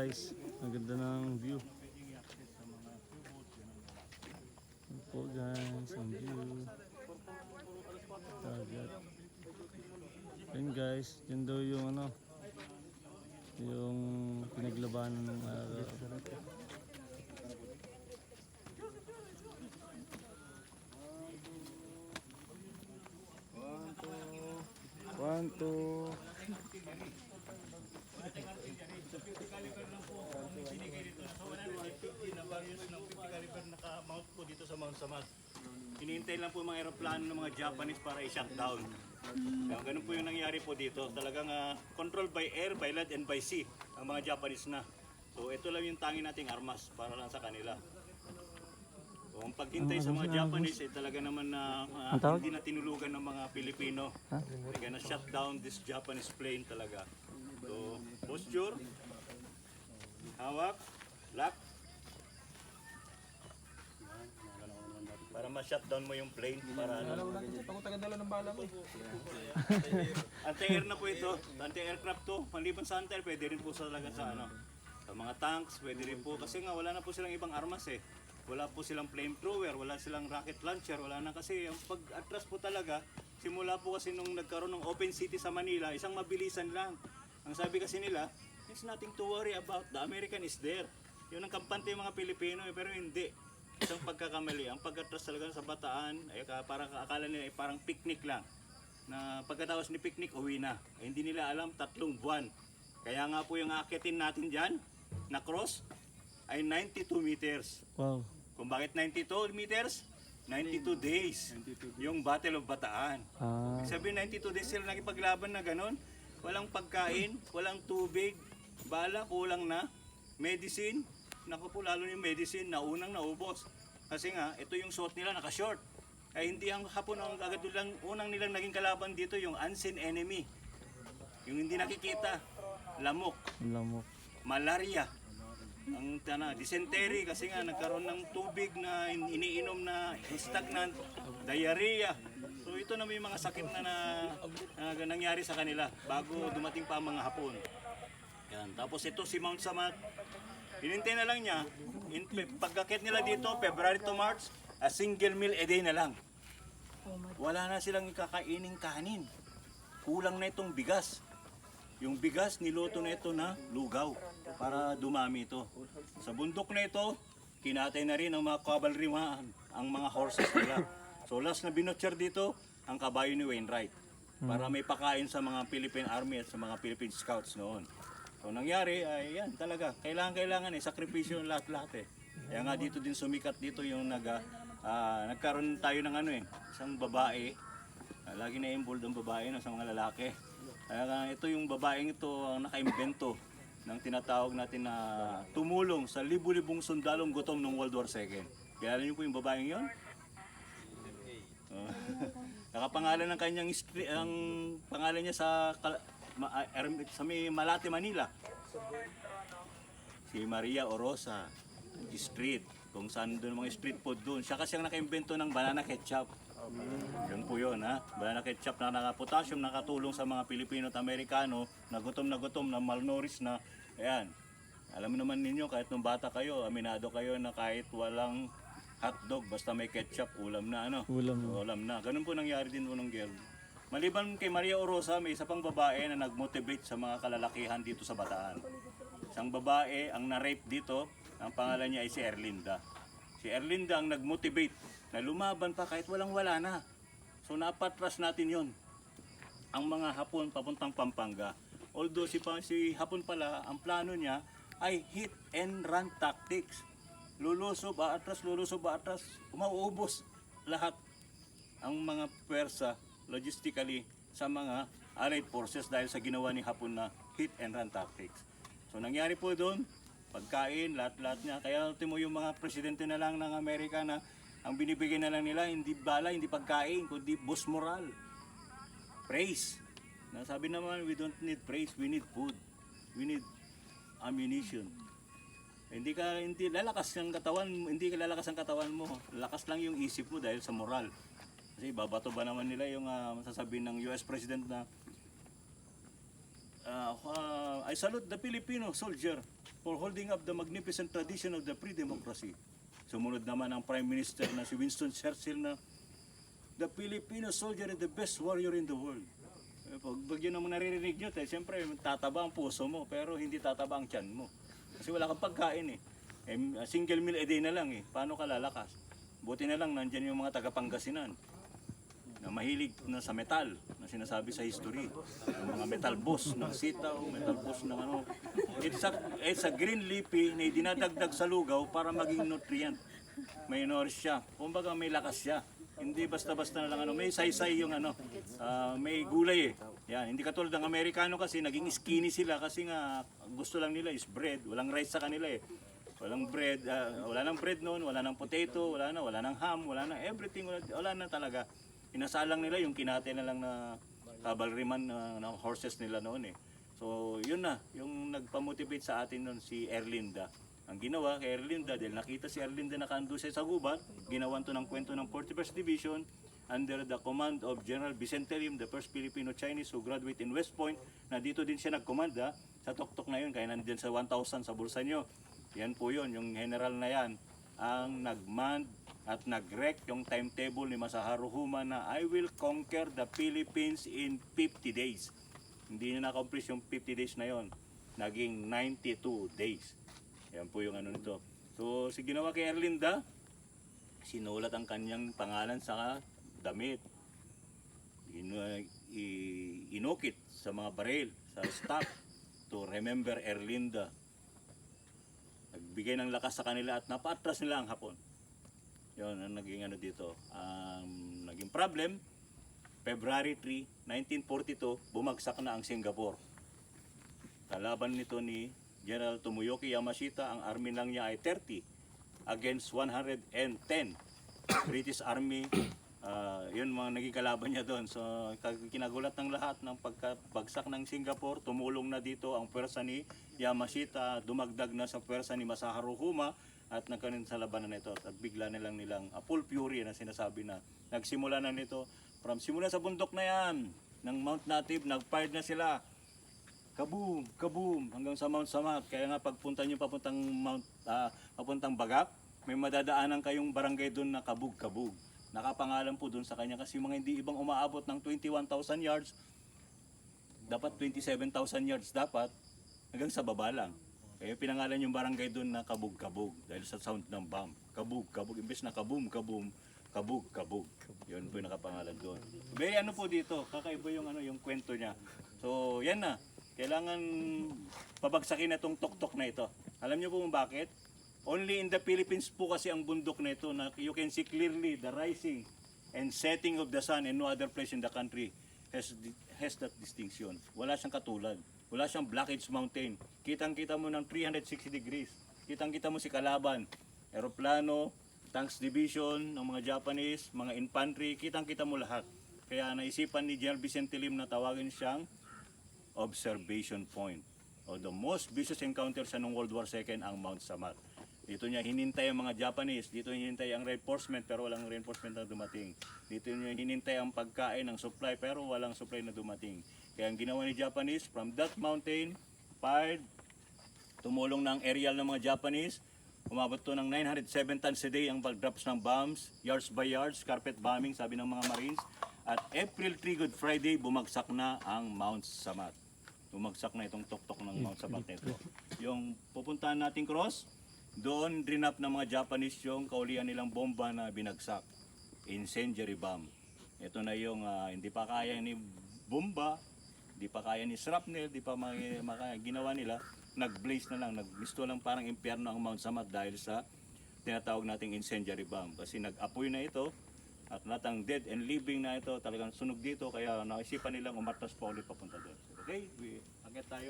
Guys, ang ganda ng view. Yan po guys, ang view. Dagat. Yan guys, yun daw yung ano, yung pinaglabanan ng araw. One, two. na various ng 50 caliber naka-mount po dito sa Mount Samat. Hinihintay lang po mga aeroplano ng mga Japanese para i-shutdown. Kaya ganun po yung nangyari po dito. Talagang ah, controlled by air, by land, and by sea ang mga Japanese na. So ito lang yung tangi nating armas para lang sa kanila. So, ang paghintay sa mga Japanese ay talaga naman na ah, Ang tawag? hindi na tinulugan ng mga Pilipino. They're gonna shut down this Japanese plane talaga. So, posture, hawak, lock, para ma-shutdown mo yung plane para ano. Pangutagan ng bala mo. Anti-air na po ito. Anti-aircraft to. Maliban sa anti-air, pwede rin po sa talaga sa ano. Sa mga tanks, pwede rin po. Kasi nga wala na po silang ibang armas eh. Wala po silang flamethrower, wala silang rocket launcher, wala na kasi ang pag-atras po talaga, simula po kasi nung nagkaroon ng open city sa Manila, isang mabilisan lang. Ang sabi kasi nila, there's nothing to worry about, the American is there. Yun ang kampante yung mga Pilipino eh, pero hindi. Isang pagkakamali, ang pag-atras talaga sa bataan, ay ka- parang akala nila ay parang picnic lang na pagkatapos ni picnic uwi na. Eh, hindi nila alam tatlong buwan. Kaya nga po yung akitin natin dyan na cross ay 92 meters. Wow. Kung bakit 92 meters? 92 days. Yung Battle of Bataan. Ah, Sabi 92 days sila nakipaglaban na ganun. Walang pagkain, walang tubig, bala, kulang na, medicine. Naku po, lalo yung medicine, naunang naubos. Kasi nga, ito yung suot nila, naka-short. Ay hindi ang hapon ang agad lang, unang nilang naging kalaban dito, yung unseen enemy. Yung hindi nakikita, lamok, lamok. malaria, ang tana, dysentery kasi nga nagkaroon ng tubig na in- iniinom na stagnant, diarrhea. So ito na may mga sakit na, na, na nangyari sa kanila bago dumating pa ang mga hapon. Yan. Tapos ito si Mount Samat, hinintay na lang niya, in, pagkakit nila dito, February to March, a single meal a day na lang. Wala na silang ikakaining kanin. Kulang na itong bigas. Yung bigas niluto na ito na lugaw para dumami ito. Sa bundok na ito, kinatay na rin ang mga cavalryman, ang mga horses nila. So last na binutcher dito, ang kabayo ni Wainwright para may pakain sa mga Philippine Army at sa mga Philippine Scouts noon. So nangyari ay yan talaga, kailangan kailangan eh sakripisyo ng lahat-lahat eh. Kaya nga dito din sumikat dito yung nag ah, nagkaroon tayo ng ano eh, isang babae Ah, lagi na involved ang babae no, sa mga lalaki. Kaya nga ito yung babaeng ito ang nakaimbento ng tinatawag natin na tumulong sa libu-libong sundalong gutom ng World War II. Kilala niyo po yung babaeng yon? Oh. Nakapangalan ng kanyang ang pangalan niya sa Ma- ah, sa may Malate, Manila. Si Maria Orosa Street. Kung saan doon mga street food doon. Siya kasi ang nakaimbento ng banana ketchup. Yun po yun ha. Banana ketchup na naka-potassium nakatulong sa mga Pilipino at Amerikano na gutom na gutom na malnourished na. Ayan. Alam naman ninyo kahit nung bata kayo, aminado kayo na kahit walang hotdog basta may ketchup, ulam na ano. Ulam na. Ulam na. Ganun po nangyari din po ng girl. Maliban kay Maria Orosa, may isa pang babae na nag-motivate sa mga kalalakihan dito sa Bataan. Isang babae ang na-rape dito, ang pangalan niya ay si Erlinda. Si Erlinda ang nag-motivate na lumaban pa kahit walang wala na. So napatras natin yon ang mga Hapon papuntang Pampanga. Although si, si Hapon pala, ang plano niya ay hit and run tactics. Lulusob, aatras, lulusob, aatras, umauubos lahat ang mga pwersa logistically sa mga Allied forces dahil sa ginawa ni Hapon na hit and run tactics. So nangyari po doon, pagkain, lahat-lahat niya. Kaya ultimo yung mga presidente na lang ng Amerika na ang binibigay na lang nila hindi bala, hindi pagkain, kundi boss moral. Praise. Na sabi naman, we don't need praise, we need food. We need ammunition. Hindi ka hindi lalakas ang katawan, hindi ka lalakas ang katawan mo. Lakas lang yung isip mo dahil sa moral. Kasi babato ba naman nila yung ah, masasabi ng US President na uh, uh, I salute the Filipino soldier for holding up the magnificent tradition of the pre-democracy. Sumunod naman ang Prime Minister na si Winston Churchill na the Filipino soldier is the best warrior in the world. Eh, Pag, pag yun ang naririnig nyo, eh, siyempre tataba ang puso mo pero hindi tataba ang tiyan mo. Kasi wala kang pagkain eh. eh single meal a day na lang eh. Paano ka lalakas? Buti na lang nandyan yung mga taga-Pangasinan na mahilig na sa metal na sinasabi sa history. Yung mga metal boss ng sitaw, metal boss ng ano. It's a, it's a green leafy na dinadagdag sa lugaw para maging nutrient. May nourish siya. Kumbaga may lakas siya. Hindi basta-basta na lang ano, may saysay yung ano, ah, may gulay eh. Yan, hindi katulad ng Amerikano kasi naging skinny sila kasi nga gusto lang nila is bread. Walang rice sa kanila eh. Walang bread, ah, wala nang bread noon, wala nang potato, wala na, wala nang ham, wala nang everything, wala, wala na talaga. Inasalang nila yung kinate na lang na cavalryman na, na horses nila noon eh. So, yun na, yung nagpamotivate sa atin noon si Erlinda. Ang ginawa kay Erlinda, dahil nakita si Erlinda nakandusay sa gubat, ginawan to ng kwento ng 41st Division under the command of General Vicente Lim, the first Filipino-Chinese who graduate in West Point, na dito din siya nagkomanda sa tuktok na yun, kaya nandiyan sa 1,000 sa bulsa nyo. Yan po yun, yung general na yan, ang nagman at nag-rec yung timetable ni Masaharu Huma na I will conquer the Philippines in 50 days. Hindi na na-accomplish yung 50 days na yon. Naging 92 days. Yan po yung ano nito. So, si ginawa kay Erlinda, sinulat ang kanyang pangalan sa damit. Inu- inukit sa mga baril, sa stock to remember Erlinda. Nagbigay ng lakas sa kanila at napaatras nila ang hapon. Yun ang naging ano dito. Um, naging problem, February 3, 1942, bumagsak na ang Singapore. Kalaban nito ni General Tomoyoki Yamashita, ang army lang niya ay 30 against 110. British Army, ah, yun mga naging kalaban niya doon. So kinagulat ng lahat ng pagkabagsak ng Singapore, tumulong na dito ang pwersa ni Yamashita, dumagdag na sa pwersa ni Masaharu Huma at nagkaroon sa labanan nito at bigla nilang nilang a full fury na sinasabi na nagsimula na nito. From simula sa bundok na yan ng Mount Native nagfired na sila. Kaboom kaboom hanggang sa Mount Samat. Kaya nga pagpunta niyo papuntang Mount ah, papuntang Bagak may madadaanan kayong barangay doon na kabug kabug nakapangalan po doon sa kanya kasi mga hindi ibang umaabot ng 21,000 yards dapat 27,000 yards dapat hanggang sa baba lang. Kaya pinangalan yung barangay doon na Kabug-Kabug dahil sa sound ng bomb. Kabug-Kabug. Imbes na kabum-kabum, Kabug-Kabug. Yun po yung nakapangalan doon. Very ano po dito, kakaiba yung ano yung kwento niya. So, yan na. Kailangan pabagsakin na itong tok-tok na ito. Alam niyo po kung bakit? Only in the Philippines po kasi ang bundok na ito na you can see clearly the rising and setting of the sun and no other place in the country has has that distinction. Wala siyang katulad. Wala siyang Black Edge Mountain. Kitang-kita mo ng 360 degrees. Kitang-kita mo si Kalaban, eroplano, tanks division ng mga Japanese, mga infantry, kitang-kita mo lahat. Kaya naisipan ni General Vicente Lim na tawagin siyang observation point. O the most vicious encounter sa nung World War II ang Mount Samat. Dito niya hinintay ang mga Japanese, dito niya hinintay ang reinforcement pero walang reinforcement na dumating. Dito niya hinintay ang pagkain ng supply pero walang supply na dumating. Kaya ang ginawa ni Japanese from that mountain, fired, tumulong ng aerial ng mga Japanese, umabot to ng 907 tons a day ang pag-drops ng bombs, yards by yards, carpet bombing, sabi ng mga Marines. At April 3, Good Friday, bumagsak na ang Mount Samat. Bumagsak na itong tuktok ng Mount Samat na ito. Yung pupuntahan nating cross, doon drinap ng mga Japanese yung kaulian nilang bomba na binagsak. Incendiary bomb. Ito na yung ah, hindi pa kaya ni bomba, hindi pa kaya ni shrapnel, hindi pa ma- makaya. Ginawa nila, nag-blaze na lang, nagmisto lang parang impyerno ang Mount Samat dahil sa tinatawag nating incendiary bomb. Kasi nag-apoy na ito, at lahat ng dead and living na ito talagang sunog dito kaya naisipan nilang umatras pa ulit papunta doon. Okay, we, agad tayo.